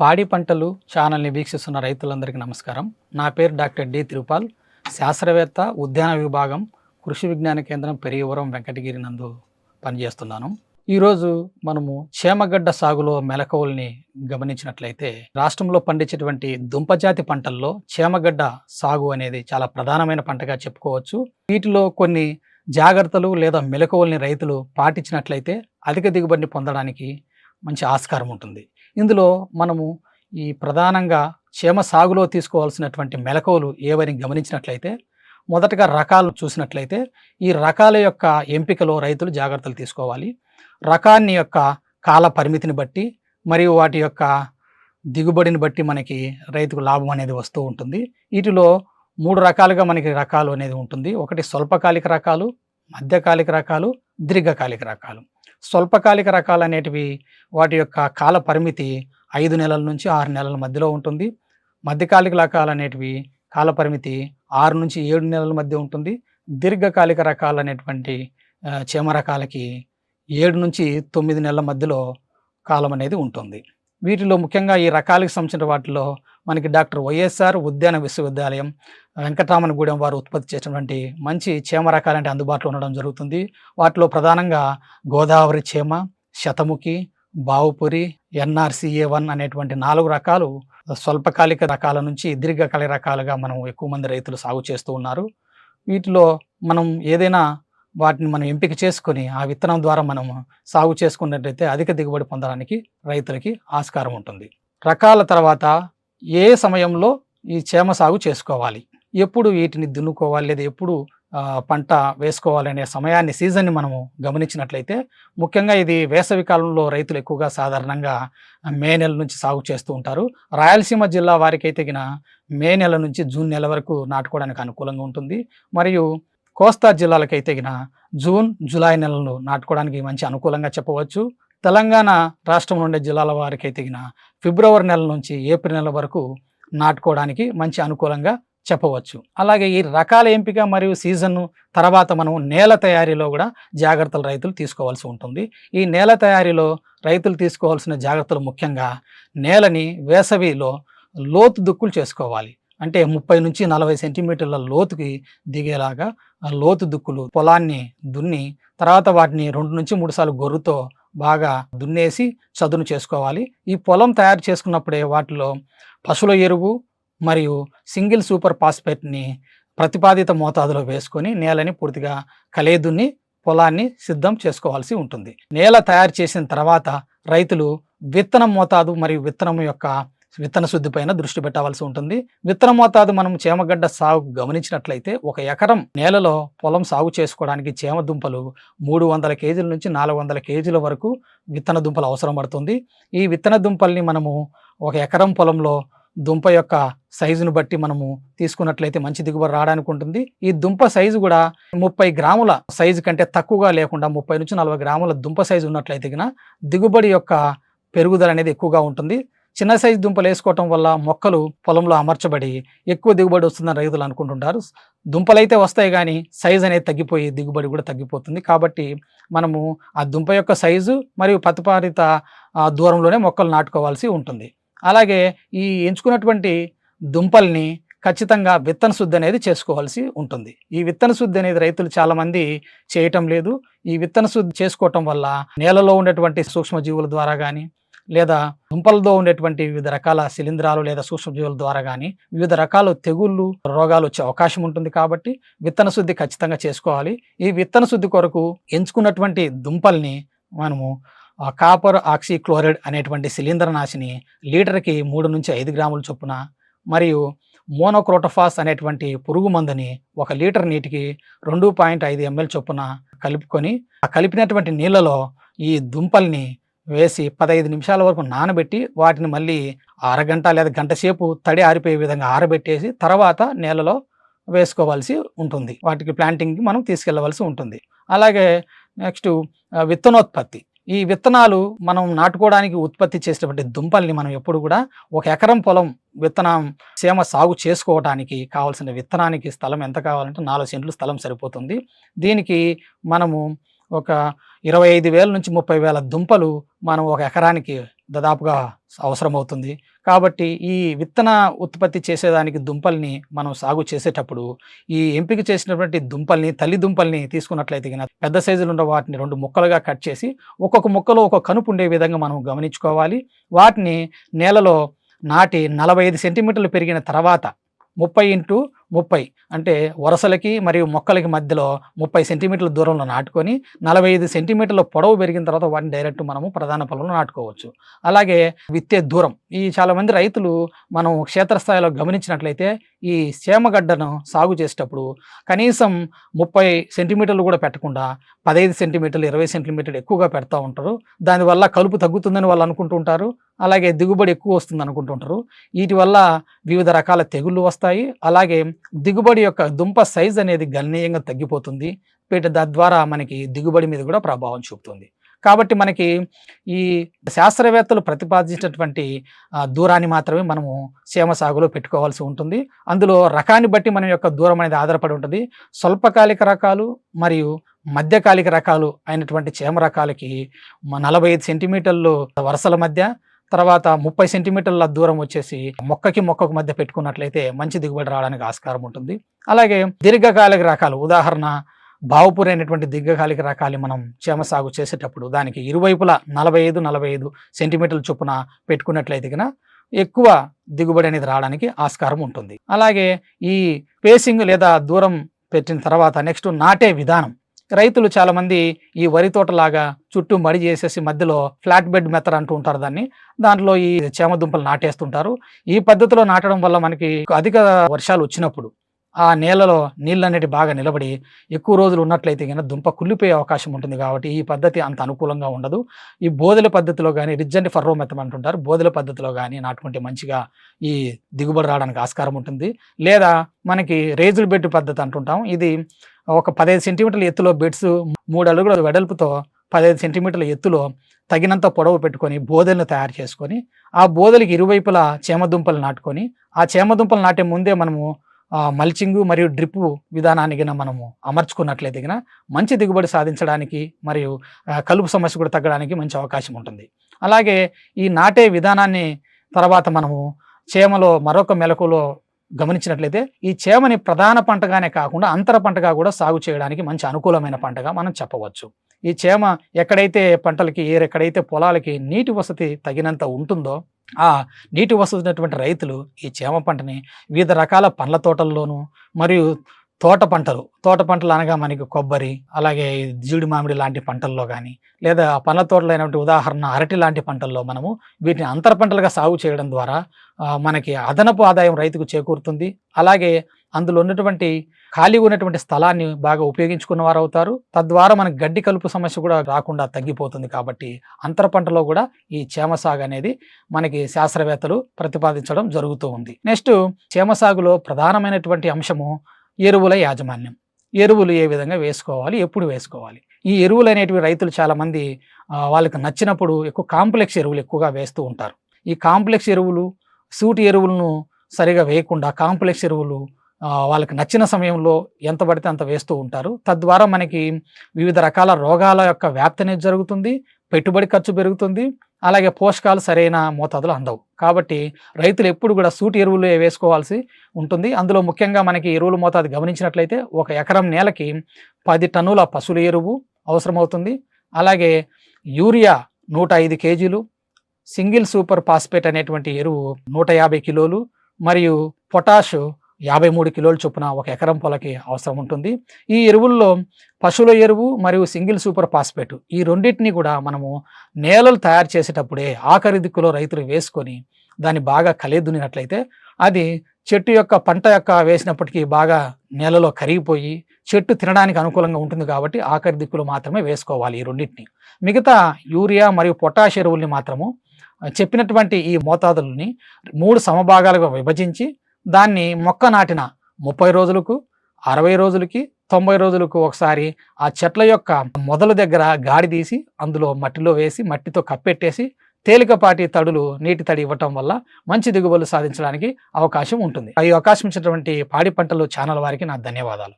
పాడి పంటలు ఛానల్ని వీక్షిస్తున్న రైతులందరికీ నమస్కారం. నా పేరు డాక్టర్ డి తిరుపాల్. శాస్త్రవేత్త ఉద్యాన విభాగం కృషి విజ్ఞాన కేంద్రం పెరియవరం వెంకటగిరి నందు పనిచేస్తున్నాను. ఈరోజు మనము చేమగడ్డ సాగులో మెలకువల్ని గమనించినట్లయితే రాష్ట్రంలో పండించేటువంటి దుంపజాతి పంటల్లో చేమగడ్డ సాగు అనేది చాలా ప్రధానమైన పంటగా చెప్పుకోవచ్చు. వీటిలో కొన్ని జాగ్రత్తలు లేదా మెలకువల్ని రైతులు పాటించినట్లయితే అధిక దిగుబడిని పొందడానికి మంచి ఆస్కారం ఉంటుంది. ఇందులో మనము ఈ ప్రధానంగా క్షేమ సాగులో తీసుకోవాల్సినటువంటి మెలకువలు ఏవని గమనించినట్లయితే మొదటగా రకాలు చూసినట్లయితే ఈ రకాల యొక్క ఎంపికలో రైతులు జాగ్రత్తలు తీసుకోవాలి. రకాన్ని యొక్క కాల పరిమితిని బట్టి మరియు వాటి యొక్క దిగుబడిని బట్టి మనకి రైతుకు లాభం అనేది వస్తూ ఉంటుంది. వీటిలో మూడు రకాలుగా మనకి రకాలు అనేది ఉంటుంది. ఒకటి స్వల్పకాలిక రకాలు మధ్యకాలిక రకాలు దీర్ఘకాలిక రకాలు. స్వల్పకాలిక రకాలు అనేటివి వాటి యొక్క కాల పరిమితి ఐదు నెలల నుంచి ఆరు నెలల మధ్యలో ఉంటుంది. మధ్యకాలిక రకాలు అనేటివి కాల పరిమితి ఆరు నుంచి ఏడు నెలల మధ్య ఉంటుంది. దీర్ఘకాలిక రకాలు అనేటువంటి చీమ రకాలకి ఏడు నుంచి తొమ్మిది నెలల మధ్యలో కాలం అనేది ఉంటుంది. వీటిలో ముఖ్యంగా ఈ రకాలకు సంబంధించిన వాటిలో మనకి డాక్టర్ వైఎస్ఆర్ ఉద్యాన విశ్వవిద్యాలయం వెంకటరామనగూడెం వారు ఉత్పత్తి చేసినటువంటి మంచి చేమ రకాలంటే అందుబాటులో ఉండడం జరుగుతుంది. వాటిలో ప్రధానంగా గోదావరి చీమ శతముఖి బావుపురి ఎన్ఆర్సిఏ వన్ అనేటువంటి నాలుగు రకాలు స్వల్పకాలిక రకాల నుంచి దీర్ఘకాలిక రకాలుగా మనం ఎక్కువ మంది రైతులు సాగు చేస్తూ ఉన్నారు. వీటిలో మనం ఏదైనా వాటిని మనం ఎంపిక చేసుకొని ఆ విత్తనం ద్వారా మనం సాగు చేసుకున్నట్లయితే అధిక దిగుబడి పొందడానికి రైతులకి ఆస్కారం ఉంటుంది. రకాల తర్వాత ఏ సమయంలో ఈ చేమ సాగు చేసుకోవాలి? ఎప్పుడు వీటిని దున్నుకోవాలి లేదా ఎప్పుడు పంట వేసుకోవాలనే సమయాన్ని సీజన్ని మనము గమనించినట్లయితే ముఖ్యంగా ఇది వేసవి కాలంలో రైతులు ఎక్కువగా సాధారణంగా మే నెల నుంచి సాగు చేస్తూ ఉంటారు. రాయలసీమ జిల్లా వారికి అయితే గిన మే నెల నుంచి జూన్ నెల వరకు నాటుకోవడానికి అనుకూలంగా ఉంటుంది. మరియు కోస్తా జిల్లాలకైతే గిన జూన్ జూలై నెలలు నాటుకోవడానికి మంచి అనుకూలంగా చెప్పవచ్చు. తెలంగాణ రాష్ట్రంలో ఉండే జిల్లాల వారికి అయితే గిన ఫిబ్రవరి నెల నుంచి ఏప్రిల్ నెల వరకు నాటుకోవడానికి మంచి అనుకూలంగా చెప్పవచ్చు. అలాగే ఈ రకాల ఎంపిక మరియు సీజన్ తర్వాత మనం నేల తయారీలో కూడా జాగ్రత్తలు రైతులు తీసుకోవాల్సి ఉంటుంది. ఈ నేల తయారీలో రైతులు తీసుకోవాల్సిన జాగ్రత్తలు ముఖ్యంగా నేలని వేసవిలో లోతు దుక్కులు చేసుకోవాలి. అంటే ముప్పై నుంచి నలభై సెంటీమీటర్ల లోతుకి దిగేలాగా ఆ లోతు దుక్కులు పొలాన్ని దున్ని తర్వాత వాటిని రెండు నుంచి మూడు సార్లు గొర్రుతో బాగా దున్నేసి చదును చేసుకోవాలి. ఈ పొలం తయారు చేసుకున్నప్పుడే వాటిలో పశువుల ఎరువు మరియు సింగిల్ సూపర్ ఫాస్ఫేట్ని ప్రతిపాదిత మోతాదులో వేసుకొని నేలని పూర్తిగా కలేదున్ని పొలాన్ని సిద్ధం చేసుకోవాల్సి ఉంటుంది. నేల తయారు చేసిన తర్వాత రైతులు విత్తనం మోతాదు మరియు విత్తనం యొక్క విత్తన శుద్ధి పైన దృష్టి పెట్టవలసి ఉంటుంది. విత్తన మోతాదు మనం చేమగడ్డ సాగు గమనించినట్లయితే ఒక ఎకరం నేలలో పొలం సాగు చేసుకోవడానికి చేమ దుంపలు మూడు వందల కేజీల నుంచి నాలుగు వందల కేజీల వరకు విత్తన దుంపలు అవసరం పడుతుంది. ఈ విత్తన దుంపల్ని మనము ఒక ఎకరం పొలంలో దుంప యొక్క సైజును బట్టి మనము తీసుకున్నట్లయితే మంచి దిగుబడి రావడానికి ఉంటుంది. ఈ దుంప సైజు కూడా ముప్పై గ్రాముల సైజు కంటే తక్కువగా లేకుండా ముప్పై నుంచి నలభై గ్రాముల దుంప సైజు ఉన్నట్లయితే దిగుబడి యొక్క పెరుగుదల అనేది ఎక్కువగా ఉంటుంది. చిన్న సైజు దుంపలు వేసుకోవటం వల్ల మొక్కలు పొలంలో అమర్చబడి ఎక్కువ దిగుబడి వస్తుందని రైతులు అనుకుంటుంటారు. దుంపలు అయితే వస్తాయి కానీ సైజు అనేది తగ్గిపోయి దిగుబడి కూడా తగ్గిపోతుంది. కాబట్టి మనము ఆ దుంప యొక్క సైజు మరియు పతపారిత దూరంలోనే మొక్కలు నాటుకోవాల్సి ఉంటుంది. అలాగే ఈ ఎంచుకున్నటువంటి దుంపల్ని ఖచ్చితంగా విత్తన శుద్ధి అనేది చేసుకోవాల్సి ఉంటుంది. ఈ విత్తన శుద్ధి అనేది రైతులు చాలామంది చేయటం లేదు. ఈ విత్తన శుద్ధి చేసుకోవటం వల్ల నేలలో ఉండేటువంటి సూక్ష్మజీవుల ద్వారా కానీ లేదా దుంపలతో ఉండేటువంటి వివిధ రకాల శిలీంధ్రాలు లేదా సూక్ష్మజీవుల ద్వారా కానీ వివిధ రకాల తెగుళ్ళు రోగాలు వచ్చే అవకాశం ఉంటుంది కాబట్టి విత్తన శుద్ధి ఖచ్చితంగా చేసుకోవాలి. ఈ విత్తన శుద్ధి కొరకు ఎంచుకున్నటువంటి దుంపల్ని మనము కాపర్ ఆక్సిక్లోరైడ్ అనేటువంటి శిలీంద్రనాశిని లీటర్కి మూడు నుంచి ఐదు గ్రాముల చొప్పున మరియు మోనోక్రోటోఫాస్ అనేటువంటి పురుగు మందుని ఒక లీటర్ నీటికి రెండు పాయింట్ ఐదు ఎంఎల్ చొప్పున కలుపుకొని ఆ కలిపినటువంటి నీళ్ళలో ఈ దుంపల్ని వేసి పదహైదు నిమిషాల వరకు నానబెట్టి వాటిని మళ్ళీ అరగంట లేదా గంట సేపు తడి ఆరిపోయే విధంగా ఆరబెట్టేసి తర్వాత నేలలో వేసుకోవాల్సి ఉంటుంది. వాటికి ప్లాంటింగ్కి మనం తీసుకెళ్ళవలసి ఉంటుంది. అలాగే నెక్స్ట్ విత్తనోత్పత్తి. ఈ విత్తనాలు మనం నాటుకోవడానికి ఉత్పత్తి చేసినటువంటి దుంపల్ని మనం ఎప్పుడు కూడా ఒక ఎకరం పొలం విత్తనం సేమ సాగు చేసుకోవడానికి కావాల్సిన విత్తనానికి స్థలం ఎంత కావాలంటే నాలుగు సెంట్లు స్థలం సరిపోతుంది. దీనికి మనము ఒక ఇరవై ఐదు వేల నుంచి ముప్పై వేల దుంపలు మనం ఒక ఎకరానికి దాదాపుగా అవసరమవుతుంది. కాబట్టి ఈ విత్తన ఉత్పత్తి చేసేదానికి దుంపల్ని మనం సాగు చేసేటప్పుడు ఈ ఎంపిక చేసినటువంటి దుంపల్ని తల్లి దుంపల్ని తీసుకున్నట్లయితే కనుక పెద్ద సైజులు ఉన్న వాటిని రెండు ముక్కలుగా కట్ చేసి ఒక్కొక్క ముక్కలో ఒక కనుపు ఉండే విధంగా మనం గమనించుకోవాలి. వాటిని నేలలో నాటి నలభై ఐదు సెంటీమీటర్లు పెరిగిన తర్వాత ముప్పై ఇంటూ ముప్పై. అంటే వరసలకి మరియు మొక్కలకి మధ్యలో ముప్పై సెంటీమీటర్ల దూరంలో నాటుకొని నలభై ఐదు సెంటీమీటర్ల పొడవు పెరిగిన తర్వాత వాటిని డైరెక్ట్ మనము ప్రధాన పొలంలో నాటుకోవచ్చు. అలాగే విత్తే దూరం. ఈ చాలామంది రైతులు మనం క్షేత్రస్థాయిలో గమనించినట్లయితే ఈ సేమగడ్డను సాగు చేసేటప్పుడు కనీసం ముప్పై సెంటీమీటర్లు కూడా పెట్టకుండా పదహైదు సెంటీమీటర్లు ఇరవై సెంటీమీటర్లు ఎక్కువగా పెడతా ఉంటారు. దానివల్ల కలుపు తగ్గుతుందని వాళ్ళు అనుకుంటుంటారు అలాగే దిగుబడి ఎక్కువ వస్తుంది అనుకుంటుంటారు వీటి వల్ల వివిధ రకాల తెగుళ్ళు వస్తాయి. అలాగే దిగుబడి యొక్క దుంప సైజ్ అనేది గణనీయంగా తగ్గిపోతుంది. వీటి తద్వారా మనకి దిగుబడి మీద కూడా ప్రభావం చూపుతుంది. కాబట్టి మనకి ఈ శాస్త్రవేత్తలు ప్రతిపాదించినటువంటి దూరాన్ని మాత్రమే మనము సేమ సాగులో పెట్టుకోవాల్సి ఉంటుంది. అందులో రకాన్ని బట్టి మన యొక్క దూరం అనేది ఆధారపడి ఉంటుంది. స్వల్పకాలిక రకాలు మరియు మధ్యకాలిక రకాలు అయినటువంటి చేమ రకాలకి నలభై ఐదు సెంటీమీటర్లు వరుసల మధ్య తర్వాత ముప్పై సెంటీమీటర్ల దూరం వచ్చేసి మొక్కకి మొక్కకు మధ్య పెట్టుకున్నట్లయితే మంచి దిగుబడి రావడానికి ఆస్కారం ఉంటుంది. అలాగే దీర్ఘకాలిక రకాలు ఉదాహరణ బావుపూరి అనేటువంటి దీర్ఘకాలిక రకాలు మనం చేమ సాగు చేసేటప్పుడు దానికి ఇరువైపులా నలభై ఐదు నలభై ఐదు సెంటీమీటర్ల చొప్పున పెట్టుకున్నట్లయితే కనుక ఎక్కువ దిగుబడి అనేది రావడానికి ఆస్కారం ఉంటుంది. అలాగే ఈ పేసింగ్ లేదా దూరం పెట్టిన తర్వాత నెక్స్ట్ నాటే విధానం రైతులు చాలామంది ఈ వరి తోటలాగా చుట్టూ మడి చేసేసి మధ్యలో ఫ్లాట్ బెడ్ మెథడ్ అంటూ ఉంటారు దాన్ని. దాంట్లో ఈ చేమ దుంపలు నాటేస్తుంటారు. ఈ పద్ధతిలో నాటడం వల్ల మనకి అధిక వర్షాలు వచ్చినప్పుడు ఆ నేలలో నీళ్ళు అనేటివి బాగా నిలబడి ఎక్కువ రోజులు ఉన్నట్లయితే కనుక దుంప కుళ్ళిపోయే అవకాశం ఉంటుంది కాబట్టి ఈ పద్ధతి అంత అనుకూలంగా ఉండదు. ఈ బోధల పద్ధతిలో కానీ రిజ్జంటి ఫర్రో మెత్తం అంటుంటారు. బోదెల పద్ధతిలో కానీ నాటుకుంటే మంచిగా ఈ దిగుబడి రావడానికి ఆస్కారం ఉంటుంది. లేదా మనకి రేజులు బెడ్ పద్ధతి అంటుంటాం. ఇది ఒక పదహైదు సెంటీమీటర్ల ఎత్తులో బెడ్స్ మూడు అడుగుల వెడల్పుతో పదహైదు సెంటీమీటర్ల ఎత్తులో తగినంత పొడవు పెట్టుకొని బోదెలను తయారు చేసుకొని ఆ బోదెలకి ఇరువైపులా చేమదుంపలు నాటుకొని ఆ చేమదుంపలు నాటే ముందే మనము మల్చింగు మరియు డ్రిప్ విధానాన్ని గిన మనము అమర్చుకున్నట్లయితే గిన మంచి దిగుబడి సాధించడానికి మరియు కలుపు సమస్య కూడా తగ్గడానికి మంచి అవకాశం ఉంటుంది. అలాగే ఈ నాటే విధానాన్ని తర్వాత మనము చేమలో మరొక మెలకులో గమనించినట్లయితే ఈ చేమని ప్రధాన పంటగానే కాకుండా అంతర పంటగా కూడా సాగు చేయడానికి మంచి అనుకూలమైన పంటగా మనం చెప్పవచ్చు. ఈ చేమ ఎక్కడైతే పంటలకి ఏ ఎక్కడైతే పొలాలకి నీటి వసతి తగినంత ఉంటుందో ఆ నీటి వసతి ఉన్నటువంటి రైతులు ఈ చేమ పంటని వివిధ రకాల పండ్ల తోటల్లోనూ మరియు తోట పంటలు తోట పంటలు అనగా మనకి కొబ్బరి అలాగే జీడి మామిడి లాంటి పంటల్లో కానీ లేదా పండ్ల తోటలు అయినటువంటి ఉదాహరణ అరటి లాంటి పంటల్లో మనము వీటిని అంతర పంటలుగా సాగు చేయడం ద్వారా మనకి అదనపు ఆదాయం రైతుకు చేకూరుతుంది. అలాగే అందులో ఉన్నటువంటి ఖాళీ ఉన్నటువంటి స్థలాన్ని బాగా ఉపయోగించుకున్న వారు అవుతారు. తద్వారా మనకి గడ్డి కలుపు సమస్య కూడా రాకుండా తగ్గిపోతుంది కాబట్టి అంతర పంటలో కూడా ఈ చేమ సాగు అనేది మనకి శాస్త్రవేత్తలు ప్రతిపాదించడం జరుగుతూ ఉంది. నెక్స్ట్ చేమ సాగులో ప్రధానమైనటువంటి అంశము ఎరువుల యాజమాన్యం. ఎరువులు ఏ విధంగా వేసుకోవాలి? ఎప్పుడు వేసుకోవాలి? ఈ ఎరువులు అనేటివి రైతులు చాలామంది వాళ్ళకి నచ్చినప్పుడు ఎక్కువ కాంప్లెక్స్ ఎరువులు ఎక్కువగా వేస్తూ ఉంటారు. ఈ కాంప్లెక్స్ ఎరువులు సూటి ఎరువులను సరిగా వేయకుండా కాంప్లెక్స్ ఎరువులు వాళ్ళకి నచ్చిన సమయంలో ఎంత పడితే అంత వేస్తూ ఉంటారు. తద్వారా మనకి వివిధ రకాల రోగాల యొక్క వ్యాప్తి అనేది జరుగుతుంది పెట్టుబడి ఖర్చు పెరుగుతుంది అలాగే పోషకాలు సరైన మోతాదులో అందవు. కాబట్టి రైతులు ఎప్పుడు కూడా సూటి ఎరువులు వేసుకోవాల్సి ఉంటుంది. అందులో ముఖ్యంగా మనకి ఎరువుల మోతాదు గమనించినట్లయితే ఒక ఎకరం నేలకి పది టన్నుల పశువుల ఎరువు అవసరమవుతుంది. అలాగే యూరియా నూట ఐదు కేజీలు సింగిల్ సూపర్ ఫాస్ఫేట్ అనేటువంటి ఎరువు నూట యాభై కిలోలు మరియు పొటాష్ యాభై మూడు కిలోల చొప్పున ఒక ఎకరం పొలకి అవసరం ఉంటుంది. ఈ ఎరువుల్లో పశువుల ఎరువు మరియు సింగిల్ సూపర్ ఫాస్ఫేట్ ఈ రెండింటిని కూడా మనము నేలలు తయారు చేసేటప్పుడే ఆఖరి దిక్కులో రైతులు వేసుకొని దాన్ని బాగా కలిదునినట్లయితే అది చెట్టు యొక్క పంట యొక్క వేసినప్పటికీ బాగా నేలలో కరిగిపోయి చెట్టు తినడానికి అనుకూలంగా ఉంటుంది కాబట్టి ఆఖరి దిక్కులో మాత్రమే వేసుకోవాలి ఈ రెండింటిని. మిగతా యూరియా మరియు పొటాష్ ఎరువుల్ని మాత్రము చెప్పినటువంటి ఈ మోతాదులని మూడు సమభాగాలుగా విభజించి దాన్ని మొక్క నాటిన ముప్పై రోజులకు అరవై రోజులకి తొంభై రోజులకు ఒకసారి ఆ చెట్ల యొక్క మొదలు దగ్గర గాడి తీసి అందులో మట్టిలో వేసి మట్టితో కప్పెట్టేసి తేలికపాటి తడులు నీటి తడి ఇవ్వటం వల్ల మంచి దిగుబడులు సాధించడానికి అవకాశం ఉంటుంది. ఈ అవకాశం ఇచ్చినటువంటి పాడి పంటలు ఛానల్ వారికి నా ధన్యవాదాలు.